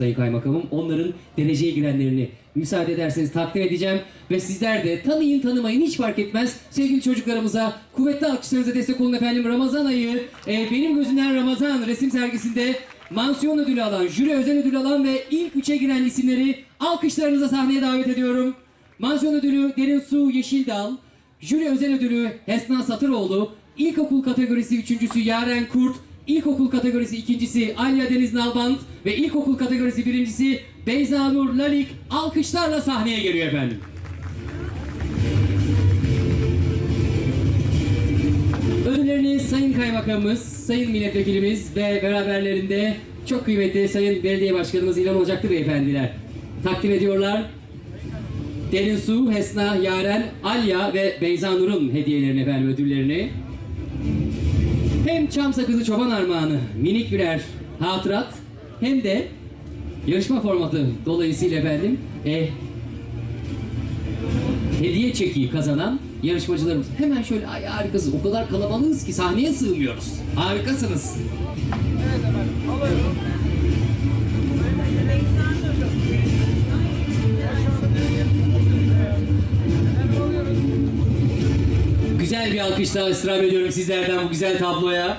Sayın Kaymakamım onların dereceye girenlerini müsaade ederseniz takdim edeceğim ve sizler de tanıyın tanımayın hiç fark etmez sevgili çocuklarımıza kuvvetli alkışlarınıza destek olun efendim Ramazan ayı e, benim gözümden Ramazan resim sergisinde mansiyon ödülü alan jüri özel ödül alan ve ilk üçe giren isimleri alkışlarınıza sahneye davet ediyorum. Mansiyon ödülü Derin Su Yeşildal, jüri özel ödülü Hesna Satıroğlu, ilkokul kategorisi üçüncüsü Yaren Kurt, İlkokul kategorisi ikincisi Alya Deniz Nalbant ve ilkokul kategorisi birincisi Beyza Nur Lalik alkışlarla sahneye geliyor efendim. Ödüllerini Sayın Kaymakamımız, Sayın Milletvekilimiz ve beraberlerinde çok kıymetli Sayın Belediye Başkanımız İlhan Ocaklı Beyefendiler takdim ediyorlar. Derin Su, Hesna, Yaren, Alya ve Beyza Nur'un hediyelerini efendim ödüllerini. Hem çam sakızı çoban armağanı minik birer hatırat hem de yarışma formatı dolayısıyla efendim e, hediye çekiyi kazanan yarışmacılarımız. Hemen şöyle ay harikasınız o kadar kalabalığız ki sahneye sığmıyoruz. Harikasınız. Güzel bir alkış daha istirham ediyorum sizlerden bu güzel tabloya.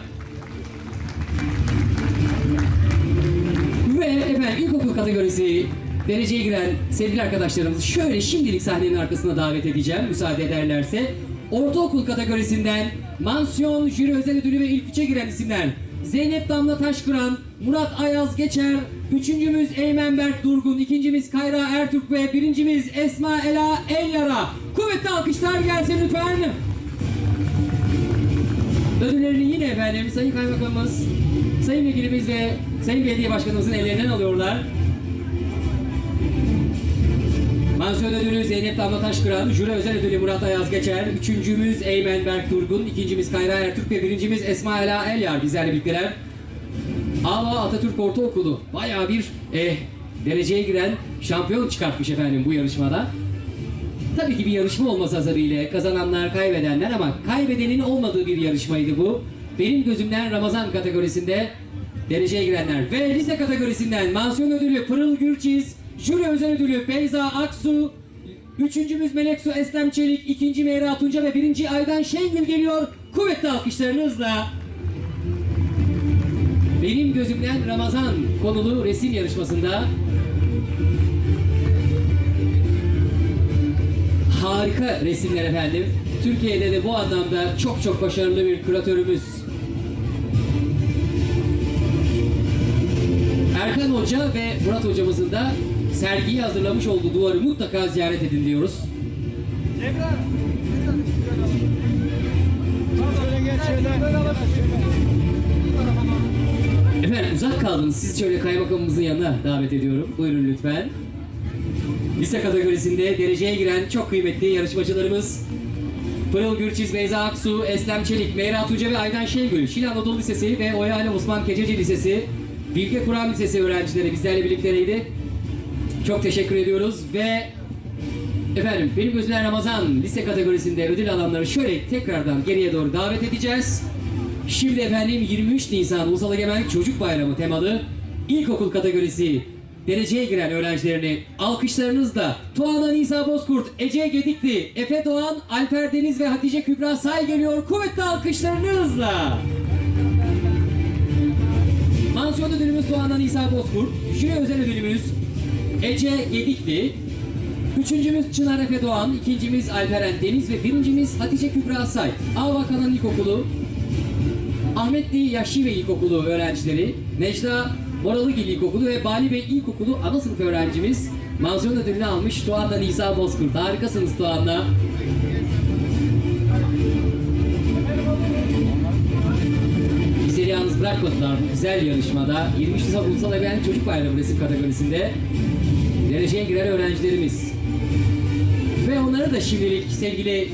Ve efendim ilkokul kategorisi dereceye giren sevgili arkadaşlarımızı şöyle şimdilik sahnenin arkasına davet edeceğim müsaade ederlerse. Ortaokul kategorisinden mansiyon, jüri özel ödülü ve ilk üçe giren isimler. Zeynep Damla Taşkıran, Murat Ayaz Geçer, üçüncümüz Eymen Berk Durgun, ikincimiz Kayra Ertürk ve birincimiz Esma Ela Elyara. Kuvvetli alkışlar gelsin lütfen. Ödüllerini yine efendim Sayın Kaymakamımız, Sayın Vekilimiz ve Sayın Belediye Başkanımızın ellerinden alıyorlar. Mansiyon ödülü Zeynep Damla Taşkıran, jüri özel ödülü Murat Ayaz Geçer, üçüncümüz Eymen Berk Durgun, ikincimiz Kayra Ertürk ve birincimiz Esma Ela Elyar bizlerle birlikteler. Ava Atatürk Ortaokulu bayağı bir eh, dereceye giren şampiyon çıkartmış efendim bu yarışmada. Tabii ki bir yarışma olması hasebiyle kazananlar, kaybedenler ama kaybedenin olmadığı bir yarışmaydı bu. Benim gözümden Ramazan kategorisinde dereceye girenler ve lise kategorisinden mansiyon ödülü Pırıl Gürçiz, jüri özel ödülü Beyza Aksu, üçüncümüz Melek Su Eslem Çelik, ikinci Meyra Tunca ve birinci Aydan Şengül geliyor. Kuvvetli alkışlarınızla benim gözümden Ramazan konulu resim yarışmasında harika resimler efendim. Türkiye'de de bu anlamda çok çok başarılı bir küratörümüz. Erkan Hoca ve Murat Hocamızın da sergiyi hazırlamış olduğu duvarı mutlaka ziyaret edin diyoruz. Şöyle. Efendim uzak kaldınız. Siz şöyle kaymakamımızın yanına davet ediyorum. Buyurun lütfen. Lise kategorisinde dereceye giren çok kıymetli yarışmacılarımız Pırıl Gürçiz, Beyza Aksu, Eslem Çelik, Meyra Tuğca ve Aydan Şengül, Şil Anadolu Lisesi ve Oyale Osman Keçeci Lisesi, Bilge Kur'an Lisesi öğrencileri bizlerle birlikteydi. Çok teşekkür ediyoruz ve efendim benim gözümden Ramazan lise kategorisinde ödül alanları şöyle tekrardan geriye doğru davet edeceğiz. Şimdi efendim 23 Nisan Ulusal Egemenlik Çocuk Bayramı temalı ilkokul kategorisi dereceye giren öğrencilerini alkışlarınızla Tuana Nisa Bozkurt, Ece Gedikli, Efe Doğan, Alper Deniz ve Hatice Kübra Say geliyor. Kuvvetli alkışlarınızla. Mansiyon ödülümüz Tuana Nisa Bozkurt, jüri özel ödülümüz Ece Gedikli, Üçüncümüz Çınar Efe Doğan, ikincimiz Alperen Deniz ve birincimiz Hatice Kübra Say. Avakanan İlkokulu, Ahmetli Yaşi ve İlkokulu öğrencileri, Necla Moralıgil İlkokulu ve Bali Bey İlkokulu ana sınıf öğrencimiz mansiyon ödülünü almış Tuğan'la Nisa Bozkurt. Harikasınız Tuğan'la. Bizleri yalnız bırakmadılar bu güzel yarışmada. 23 Nisan Ulusal Egemenlik Çocuk Bayramı resim kategorisinde dereceye giren öğrencilerimiz. Ve onları da şimdilik sevgili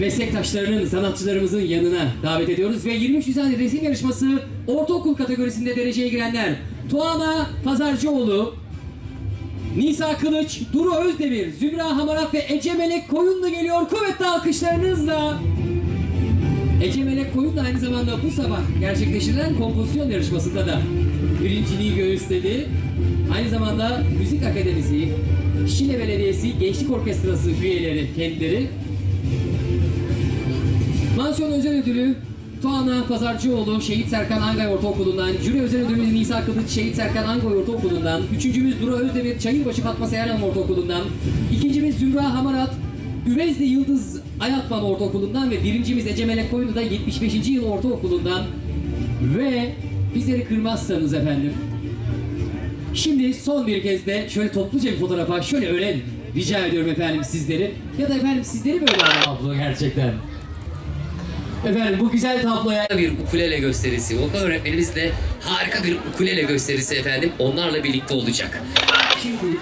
meslektaşlarının, sanatçılarımızın yanına davet ediyoruz. Ve 23 Nisan resim yarışması ortaokul kategorisinde dereceye girenler Tuana Pazarcıoğlu, Nisa Kılıç, Duru Özdemir, Zümra Hamarat ve Ece Melek Koyunlu geliyor. Kuvvetli alkışlarınızla. Ece Melek Koyun da aynı zamanda bu sabah gerçekleştirilen kompozisyon yarışmasında da birinciliği göğüsledi. Aynı zamanda Müzik Akademisi, Şile Belediyesi Gençlik Orkestrası üyeleri kendileri. Mansiyon özel ödülü Tuana Pazarcıoğlu Şehit Serkan Angay Ortaokulu'ndan, Jüri özel ödülü Nisa Kılıç Şehit Serkan Angay Ortaokulu'ndan, üçüncümüz Dura Özdemir Çayırbaşı Fatma Seyhan Ortaokulu'ndan, ikincimiz Zümra Hamarat Üvezli Yıldız Ayatman Ortaokulu'ndan ve birincimiz Ece Melek Koyunlu da 75. yıl Ortaokulu'ndan ve bizleri kırmazsanız efendim Şimdi son bir kez de şöyle topluca bir fotoğrafa şöyle öyle rica ediyorum efendim sizleri. Ya da efendim sizleri böyle tablo gerçekten. Efendim bu güzel tabloya bir ukulele gösterisi. Volkan öğretmenimiz de harika bir ukulele gösterisi efendim. Onlarla birlikte olacak. Şimdi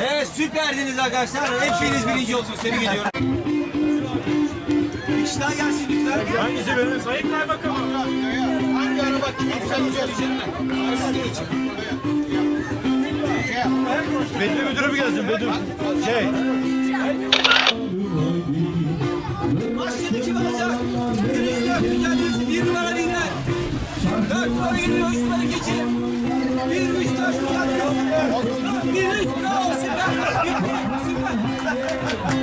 Evet süperdiniz arkadaşlar. Hepiniz birinci ediyorum. Bir kişi daha gelsin. Hangisi benim? Sayın Kaymakamım. Hangi araba kim söyleyecek? Arası geçin. Bedri müdürü mü gelsin? Bedri. Şey. Başladı alacak? Biriniz dört bir numara dinler. Dört numara geliyor. Üç numara geçelim. Bir, üç, dört geldiniz. Bir, üç. Bravo süper. Bitti. Süper.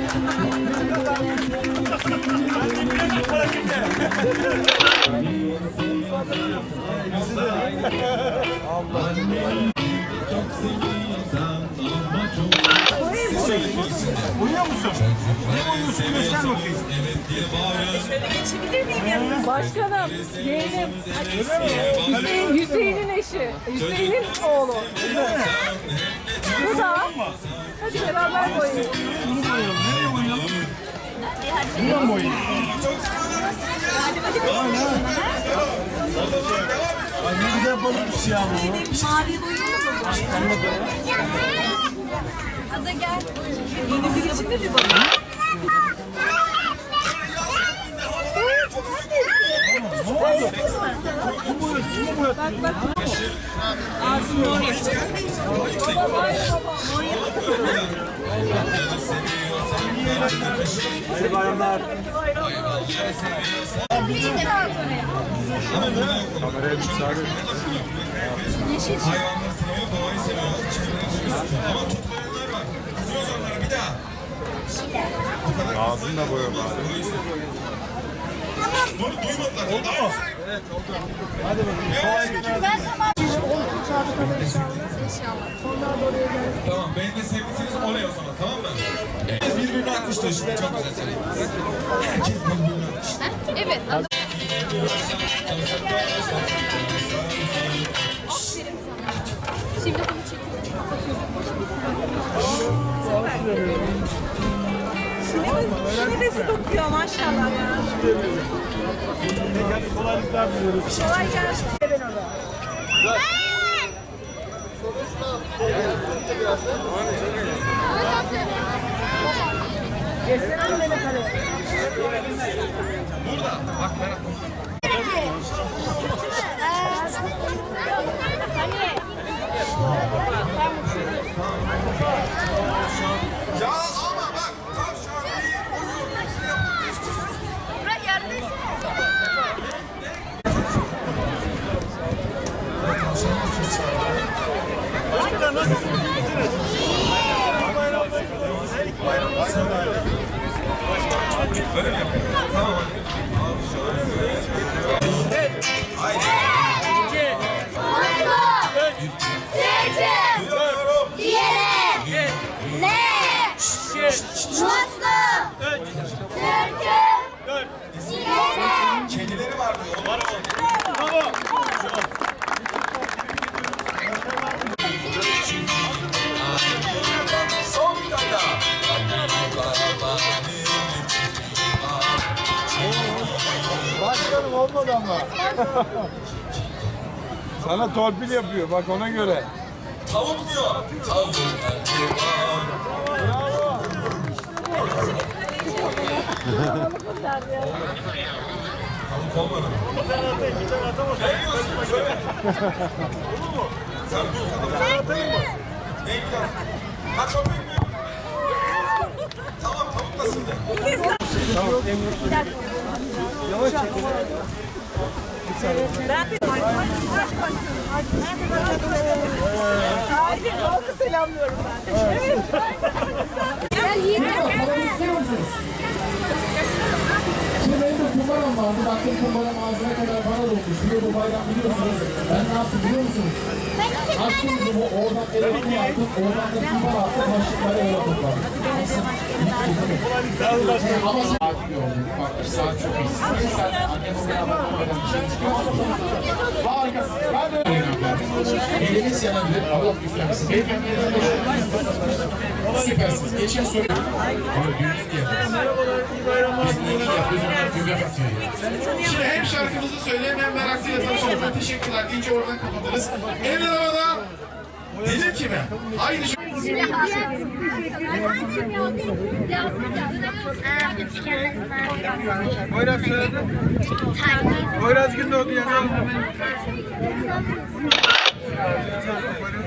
Uyuyor musun? Ne uyuyorsun? Göster bakayım. Geçebilir miyim yanınıza? Başkanım, yeğenim. Hüseyin, Hüseyin'in eşi. Hüseyin'in oğlu. Bu da. Hadi beraber koyalım. Uyuyalım? Buradan mı uyuyalım? Ay ne güzel balıkmış ya bu. Mavi boyalı mı bu? Hadi gel. Denizin içinde mi balık? Ne oldu? Kim boyadı? Kim boyadı? Bak bak. Ağzını oraya. Baba vay baba. Hayırlı bayramlar. Bir saat oraya. Kameraya müsaade. Yeşil. Ağzını da boya bari. Oldu mu? Evet oldu. Hadi bakalım. Kolay gelsin. Tamam, beni de sevdiyseniz olay o zaman, tamam mı? Herkes birbirini alkışlıyor şimdi, çok güzel söylüyorsun. Herkes birbirini alkışlıyor. Evet. Şimdi bunu çekiyorum. Neresi dokuyor maşallah ya. Kolaylıklar diliyoruz. Kolay gelsin. Ya Mutlu. Türk'üm. Diyelim. Kedileri var diyor. Var mı? Bravo. Son bir tane daha. Başkanım olmadı ama. Sana torpil yapıyor bak ona göre. Tavuk diyor. Tavuk. erkek var. Tavuk olmadı mı? Ne diyorsun? Söyle. Olur mu? Sen dur. Türk'üm. Bekle. Ha köpek mi? Tamam tavuk nasıldı? Şimdi benim de kumbaram vardı. Baktım kumbaram ağzına kadar para dolmuş. Bir de bu bayram biliyorsunuz. Ben ne yaptım biliyor musunuz? Açtım bu oradan eve kum attım. Oradan da kumbar attım. Başlıkları? Hiç kötü Ama saat gördüm. Bak şu saat çok iyi. Siz sen annem o beraber kumbardan bir şey çıkıyorsunuz. Harika. Ben de Eliniz yanabilir. Allah üflemesin. Beyefendi yanında Süpersiniz. Geçen soru. Ama büyük diye. Niye iyi yapıyoruz? Göbek atıyor ya. Şimdi hem şarkımızı söyleyeyim hem meraklıyla tanışalım. Teşekkürler deyince oradan kapatırız. Emre Havada. Dedim ki ben. Haydi şu... Poyraz Poyraz Gündoğdu yazalım. Kardeşin